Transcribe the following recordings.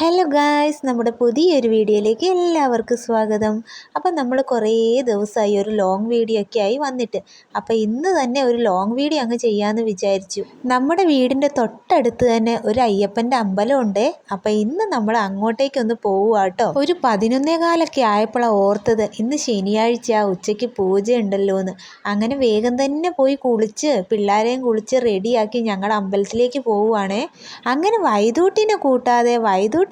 Hello guys നമ്മുടെ പുതിയൊരു വീഡിയോയിലേക്ക് എല്ലാവർക്കും സ്വാഗതം. അപ്പം നമ്മൾ കുറേ ദിവസമായി ഒരു ലോങ് വീഡിയോ ഒക്കെ ആയി വന്നിട്ട്. അപ്പം ഇന്ന് തന്നെ ഒരു ലോങ് വീഡിയോ അങ്ങ് ചെയ്യാമെന്ന് വിചാരിച്ചു. നമ്മുടെ വീടിന്റെ തൊട്ടടുത്ത് തന്നെ ഒരു അയ്യപ്പന്റെ അമ്പലമുണ്ട് അപ്പം ഇന്ന് നമ്മൾ അങ്ങോട്ടേക്കൊന്ന് പോവുക ഒരു പതിനൊന്നേ കാലൊക്കെ ആയപ്പോഴാണ് ഓർത്തത്. ഇന്ന് ശനിയാഴ്ച ഉച്ചയ്ക്ക് പൂജ ഉണ്ടല്ലോ എന്ന്. അങ്ങനെ വേഗം തന്നെ പോയി കുളിച്ച് പിള്ളേരെയും കുളിച്ച് റെഡിയാക്കി ഞങ്ങൾ അമ്പലത്തിലേക്ക് പോവുകയാണേ. അങ്ങനെ വൈദൂട്ടിനെ കൂട്ടാതെ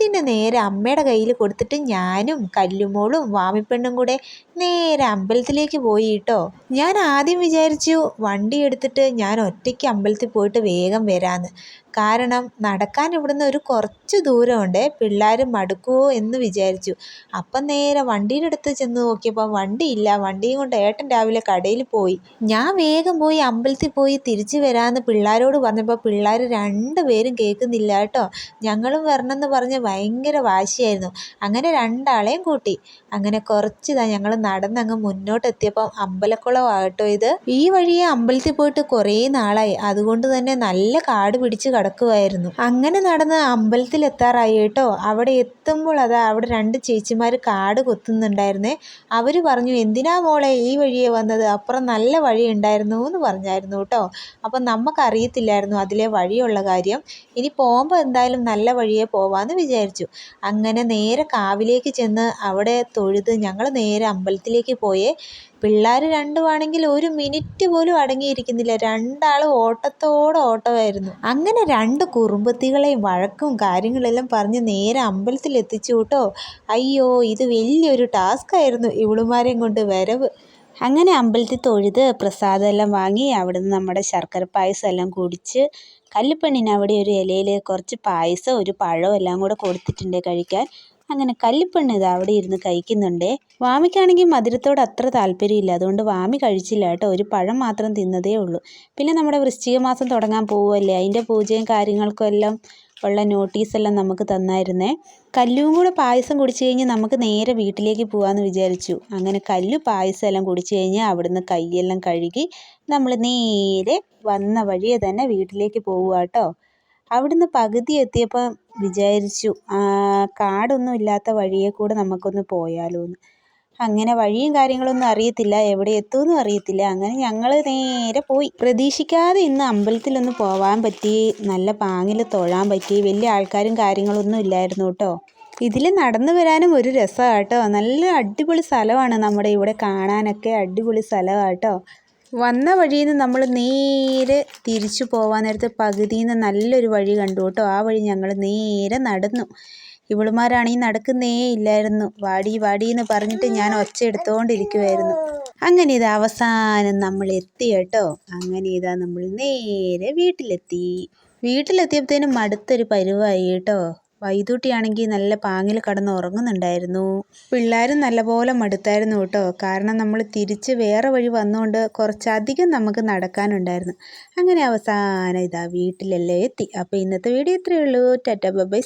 വൈദൂട്ടിന്റെ നേരെ അമ്മയുടെ കയ്യിൽ കൊടുത്തിട്ട് ഞാനും കല്ലുമോളും വാമിപ്പെണ്ണും കൂടെ നേരെ അമ്പലത്തിലേക്ക് പോയി കേട്ടോ. ഞാൻ ആദ്യം വിചാരിച്ചു വണ്ടി എടുത്തിട്ട് ഞാൻ ഒറ്റയ്ക്ക് അമ്പലത്തിൽ പോയിട്ട് വേഗം വരാമെന്ന് കാരണം നടക്കാൻ ഇവിടുന്ന് ഒരു കുറച്ച് ദൂരമുണ്ട്. പിള്ളേർ മടുക്കുമോ എന്ന് വിചാരിച്ചു. അപ്പം നേരെ വണ്ടിയുടെ അടുത്ത് ചെന്ന് നോക്കിയപ്പോൾ വണ്ടിയില്ല വണ്ടിയും കൊണ്ട് ഏട്ടൻ രാവിലെ കടയിൽ പോയി. ഞാൻ വേഗം പോയി അമ്പലത്തിൽ പോയി തിരിച്ചു വരാമെന്ന് പിള്ളേരോട് പറഞ്ഞപ്പോൾ പിള്ളേർ രണ്ടുപേരും കേൾക്കുന്നില്ല കേട്ടോ. ഞങ്ങളും വരണമെന്ന് പറഞ്ഞ് ഭയങ്കര വാശിയായിരുന്നു. അങ്ങനെ രണ്ടാളെയും കൂട്ടി. അങ്ങനെ കുറച്ച് ഇതാ ഞങ്ങൾ നടന്നങ്ങ് മുന്നോട്ടെത്തിയപ്പം അമ്പലക്കുളമാകട്ടോ ഇത്. ഈ വഴിയെ അമ്പലത്തിൽ പോയിട്ട് കുറേ നാളായി. അതുകൊണ്ട് തന്നെ നല്ല കാട് പിടിച്ച് കിടക്കുമായിരുന്നു അങ്ങനെ നടന്ന് അമ്പലത്തിൽ എത്താറായി കേട്ടോ. അവിടെ എത്തുമ്പോൾ അതാ അവിടെ രണ്ട് ചേച്ചിമാർ കാട് കൊത്തുന്നുണ്ടായിരുന്നേ. അവർ പറഞ്ഞു എന്തിനാ മോളെ ഈ വഴിയെ വന്നത്? അപ്പുറം നല്ല വഴി ഉണ്ടായിരുന്നു എന്ന് പറഞ്ഞായിരുന്നു കേട്ടോ. അപ്പം നമുക്കറിയത്തില്ലായിരുന്നു അതിലെ വഴിയുള്ള കാര്യം. ഇനി പോകുമ്പോൾ എന്തായാലും നല്ല വഴിയെ പോവാമെന്ന് വിചാരിച്ചു. അങ്ങനെ നേരെ കാവിലേക്ക് ചെന്ന് അവിടെ തൊഴുത് ഞങ്ങൾ നേരെ അമ്പലത്തിലേക്ക് പോയേ. പിള്ളേർ രണ്ടുമാണെങ്കിൽ ഒരു മിനിറ്റ് പോലും അടങ്ങിയിരിക്കുന്നില്ല. രണ്ടാളും ഓട്ടത്തോടെ ഓട്ടമായിരുന്നു. അങ്ങനെ രണ്ട് കുറുമ്പത്തികളെയും വഴക്കും കാര്യങ്ങളെല്ലാം പറഞ്ഞ് നേരെ അമ്പലത്തിൽ എത്തിച്ചു കേട്ടോ അയ്യോ ഇത് വലിയൊരു ടാസ്ക് ആയിരുന്നു ഇവളുമാരെയും കൊണ്ട് വരവ്. അങ്ങനെ അമ്പലത്തിൽ തൊഴുത് പ്രസാദമെല്ലാം വാങ്ങി അവിടുന്ന് നമ്മുടെ ശർക്കര പായസം എല്ലാം കുടിച്ച് കല്ലുപ്പണ്ണിന് അവിടെ ഒരു ഇലയിൽ കുറച്ച് പായസം ഒരു പഴം എല്ലാം കൂടെ കൊടുത്തിട്ടുണ്ട് കഴിക്കാൻ. അങ്ങനെ കല്ലിപ്പെണ്ണ് ഇത് അവിടെ ഇരുന്ന് കഴിക്കുന്നുണ്ടേ. വാമിക്കാണെങ്കിൽ മധുരത്തോട് അത്ര താല്പര്യമില്ല. അതുകൊണ്ട് വാമി കഴിച്ചില്ല കേട്ടോ. ഒരു പഴം മാത്രം തിന്നതേ ഉള്ളൂ. പിന്നെ നമ്മുടെ വൃശ്ചിക മാസം തുടങ്ങാൻ പോവുമല്ലേ അതിന്റെ പൂജയും കാര്യങ്ങൾക്കും എല്ലാം ഉള്ള നോട്ടീസെല്ലാം നമുക്ക് തന്നായിരുന്നേ. കല്ലും കൂടെ പായസം കുടിച്ചു കഴിഞ്ഞ് നമുക്ക് നേരെ വീട്ടിലേക്ക് പോകാമെന്ന് വിചാരിച്ചു. അങ്ങനെ കല്ലു പായസം എല്ലാം കുടിച്ചു കഴിഞ്ഞ് അവിടുന്ന് കൈയെല്ലാം കഴുകി നമ്മൾ നേരെ വന്ന വഴിയെ തന്നെ വീട്ടിലേക്ക് പോവുക കേട്ടോ. അവിടുന്ന് പകുതി എത്തിയപ്പോൾ വിചാരിച്ചു കാടൊന്നും ഇല്ലാത്ത വഴിയെ കൂടെ നമുക്കൊന്ന് പോയാലോ എന്ന് അങ്ങനെ വഴിയും കാര്യങ്ങളൊന്നും അറിയത്തില്ല. എവിടെ എത്തുമെന്നും അറിയത്തില്ല. അങ്ങനെ ഞങ്ങൾ നേരെ പോയി. പ്രതീക്ഷിക്കാതെ ഇന്ന് അമ്പലത്തിലൊന്ന് പോകാൻ പറ്റി നല്ല പാങ്ങിൽ തൊഴാൻ പറ്റി വലിയ ആൾക്കാരും കാര്യങ്ങളൊന്നും ഇല്ലായിരുന്നു കേട്ടോ. ഇതിൽ നടന്നു വരാനും ഒരു രസമാണ് കേട്ടോ. നല്ല അടിപൊളി സ്ഥലമാണ് നമ്മുടെ ഇവിടെ കാണാനൊക്കെ അടിപൊളി സ്ഥലമാണ് കേട്ടോ. വന്ന വഴിയിൽ നിന്ന് നമ്മൾ നേരെ തിരിച്ചു പോകാൻ നേരത്ത് പകുതിയിൽ നിന്ന് നല്ലൊരു വഴി കണ്ടു കേട്ടോ. ആ വഴി ഞങ്ങൾ നേരെ നടന്നു. ഇവളുമാരാണെങ്കിൽ നടക്കുന്നേ ഇല്ലായിരുന്നു. വാടി വാടി എന്ന് പറഞ്ഞിട്ട് ഞാൻ ഒച്ച എടുത്തുകൊണ്ടിരിക്കുമായിരുന്നു അങ്ങനെ ഇത് അവസാനം നമ്മൾ എത്തി കേട്ടോ. അങ്ങനെ ഇതാ നമ്മൾ നേരെ വീട്ടിലെത്തി. വീട്ടിലെത്തിയപ്പോഴത്തേനും മടുത്തൊരു പരുവായി കേട്ടോ. വൈദൂട്ടിയാണെങ്കിൽ നല്ല പാങ്ങിൽ കടന്ന് ഉറങ്ങുന്നുണ്ടായിരുന്നു. പിള്ളേരും നല്ലപോലെ മടുത്തായിരുന്നു കേട്ടോ. കാരണം നമ്മൾ തിരിച്ച് വേറെ വഴി വന്നുകൊണ്ട് കുറച്ചധികം നമുക്ക് നടക്കാനുണ്ടായിരുന്നു. അങ്ങനെ അവസാനം ഇതാ വീട്ടിലല്ലേ എത്തി. അപ്പോൾ ഇന്നത്തെ വീഡിയോ ഇത്രയേ ഉള്ളൂ. Ta-ta bye.